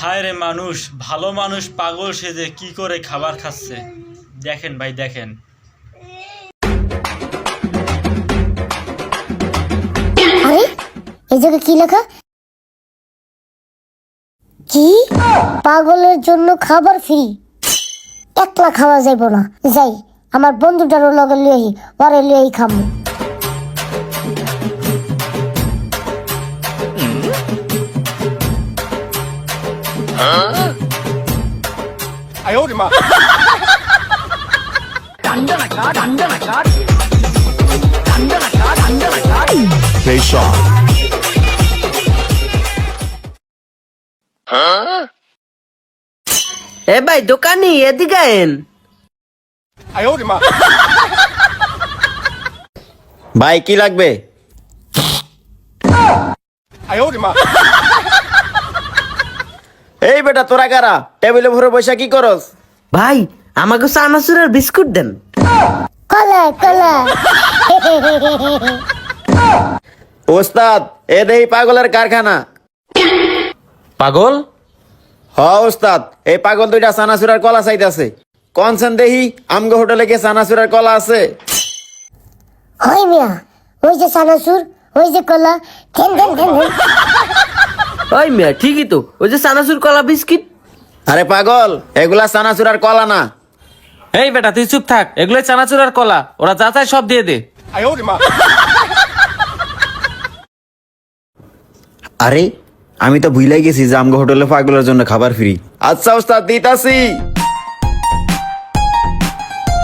হায় রে মানুষ, ভালো মানুষ পাগল সেজে কি করে খাবার খাচ্ছে। দেখেন ভাই, দেখেন। এই জায়গায় কি লেখা? কি? পাগলের জন্য খাবার ফ্রি। একলা খাওয়া যাইব না। যাই, আমার বন্ধুটারও লগে লিয়াই পরে লিয়াই খামু। Shot. এ ভাই দোকানি এদিকে আয়েন ভাই কি লাগবে এই বেটা তোরা কারা? টেবিলে ভরে বসে কি করস? ভাই আমাকে চানাচুরের বিস্কুট দেন। কলা কলা। ওস্তাদ এ দেহি পাগলের কারখানা। পাগল? হ ওস্তাদ এই পাগল দুইটা সানাসুরার কলা চাইতেছে। কনসেন দেহি আমগো হোটেলে কি সানাসুরার কলা আছে? হয় মিয়া ওই যে সানাসুর ওই যে কলা ঠেন ঠেন ঠেন ঠেন। ওই মিয়া ঠিকই তো। ওই যে চানাচুর কলা বিস্কিট। আরে পাগল এগুলা সানাসুর আর কলা না। এই বেটা তুই চুপ থাক। এগুলো চানাচুর আর কলা। ওরা যা চায় সব দিয়ে দে। আরে আমি তো ভুলে গেছি যে আমগো হোটেলে পাগলের জন্য খাবার ফ্রি। আচ্ছা ওস্তাদ দিতাছি।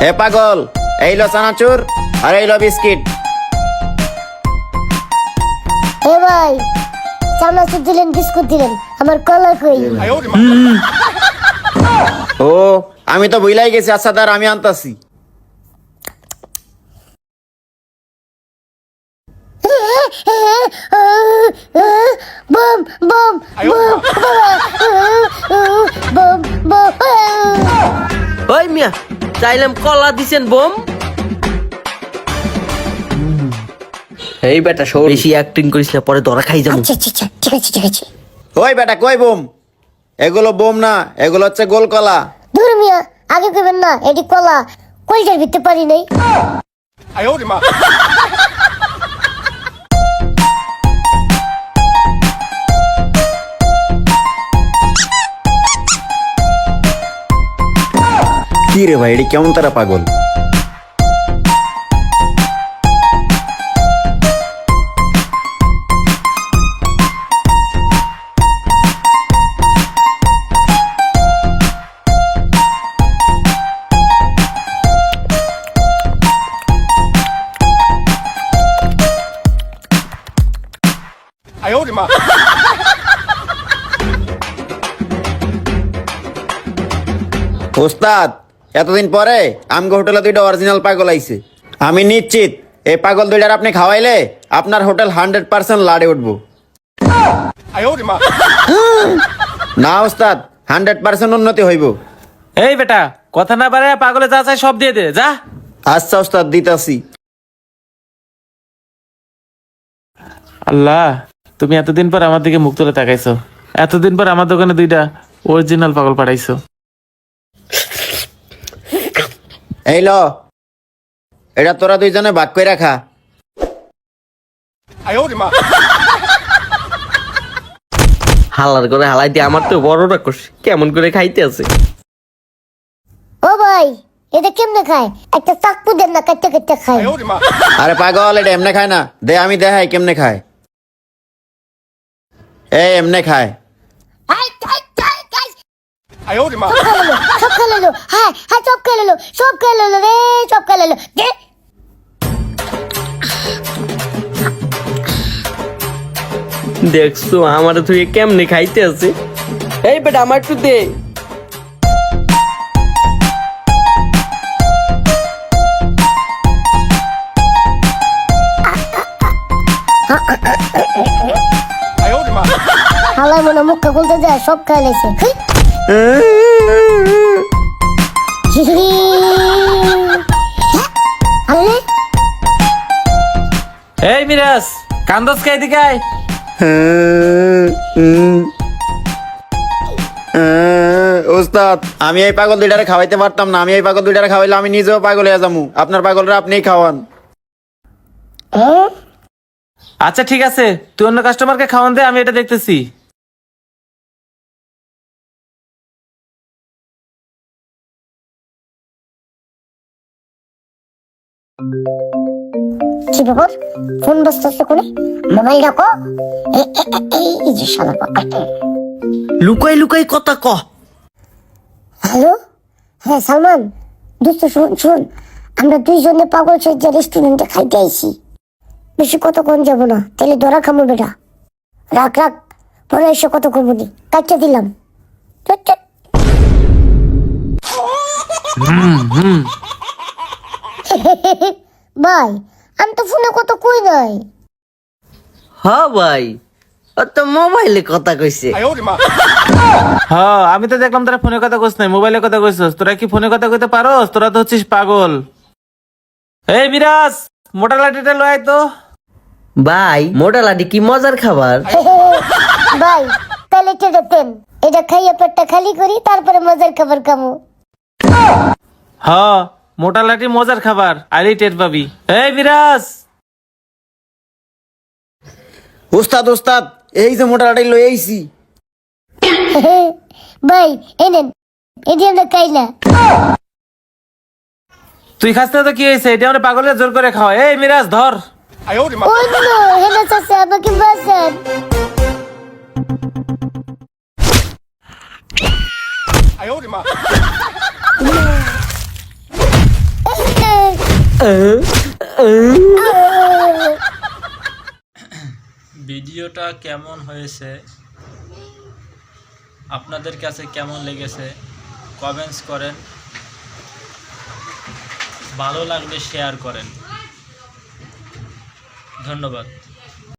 হে পাগল এই লো চানাচুর আর এই লো বিস্কিট। এ ভাই চানাচুর দিলেন বিস্কুট দিলেন। আমার কলা কই? ও আমি তো ভুলাই গেছি আচ্ছা তার আমি আনতাছি। বম বম বম বম বম। ওই মিয়া চাইলাম কলা দিছেন বোম। এই বেটা শোন। বেশি অ্যাক্টিং করিস না পরে ধরা খাই যাব। আচ্ছা আচ্ছা আচ্ছা ঠিক আছে ঠিক আছে। ওই বেটা কই বোম? এগুলো বোম না এগুলো হচ্ছে গোল কলা ধুর মিয়া আগে কইবেন না এটি কলা। কলজার ভিতরে পারি নাই। কি রে ভাই এটি কেমন তারা পাগল? ওস্তাদ এতদিন পরে আমগো হোটেলে দুইটা অরিজিনাল পাগল আইছে। আমি নিশ্চিত এই পাগল দুইটার আপনি খাওয়াইলে আপনার হোটেল হান্ড্রেড পার্সেন্ট লাড়ে উঠবো। না ওস্তাদ হান্ড্রেড পার্সেন্ট উন্নতি হইব। এই বেটা কথা না পারে পাগলে যা চাই সব দিয়ে দে যা। আচ্ছা ওস্তাদ দিতাছি। আল্লাহ। তুমি এতদিন পর আমার দিকে মুখ তুলে তাকাইছো। এতদিন পর আমার দোকানে দুইটা অরিজিনাল পাগল পাঠাইছো। এই ল। এটা তোরা দুইজনে ভাগ করে রাখা? হালার করে হালাই দিয়ে আমার তো বড় রাক্ষস কেমন করে খাইতে আছে? ও ভাই এটা কেমনে খায়? একটা চাকু দেন না কাটতে কাটতে খায়। আরে পাগল এটা এমনে খায় না। দে আমি দেখাই কেমনে খায়। এই এমনে খায়। হ্যাঁ হ্যাঁ। দেখছ আমার তুই কেমনে খাইতে আছে? এই বেটা আমার একটু দে। হালাই মনে মুখটা খুলতে যায় সব খেয়ে নিয়েছে। এই মিরাজ কান্দস। আহ, ওস্তাদ আমি এই পাগল দুইটারে খাওয়াইতে পারতাম না। আমি এই পাগল দুইটারে খাওয়াইলে আমি নিজেও পাগল হয়ে যাব আপনার পাগলরা আপনিই খাওয়ান। হ্যাঁ? আচ্ছা ঠিক আছে। তুই অন্য কাস্টমারকে খাওয়ান দে আমি এটা দেখতেছি। কি ব্যাপার? ফোন বসতেছে কোনে? মোবাইল এ- এই যে শালা পাকা। লুকাই লুকাই কথা ক। হ্যালো? হ্যাঁ সালমান। দোস্ত শুন শুন। আমরা দুইজনে পাগল সজ্জা রেস্টুরেন্টে খাইতে আইছি। বেশি কতক্ষণ যাব না। তাহলে ধরা খামো বেটা। রাখ রাখ। পরে এসে কত করব নি। কাটতে দিলাম। ভাই আমি তো ফোনে কত কই নাই। হ ভাই ও তো মোবাইলে কথা কইছে। হ্যাঁ আমি তো দেখলাম তোরা ফোনে কথা কইস নাই মোবাইলে কথা কইছস। তোরা কি ফোনে কথা কইতে পারোস? তোরা তো হচ্ছিস পাগল। এই মিরাজ মোটা লাঠিটা লয় তো। ভাই মোটা লাডি কি মজার খাবার? ভাই তাহলে এটা দেন। এটা খাইয়ে পেটটা খালি করি তারপরে মজার খাবার খামো। হ্যাঁ মোটা লাঠি মজার খাবার আরে টের পাবি এই মিরাজ ওস্তাদ ওস্তাদ এই যে মোটা লাটাই লই আইছি। ভাই এনেন এটি আমরা খাই না। তুই খাস না তো কি হয়েছে? এটা আমরা পাগলের জোর করে খাওয়া এই মিরাজ ধর। অন্য হেনা চাচা আমাকে বাঁচান। ভিডিওটা কেমন হয়েছে? আপনাদের কাছে কেমন লেগেছে? কমেন্টস করেন। ভালো লাগলে শেয়ার করেন। ধন্যবাদ।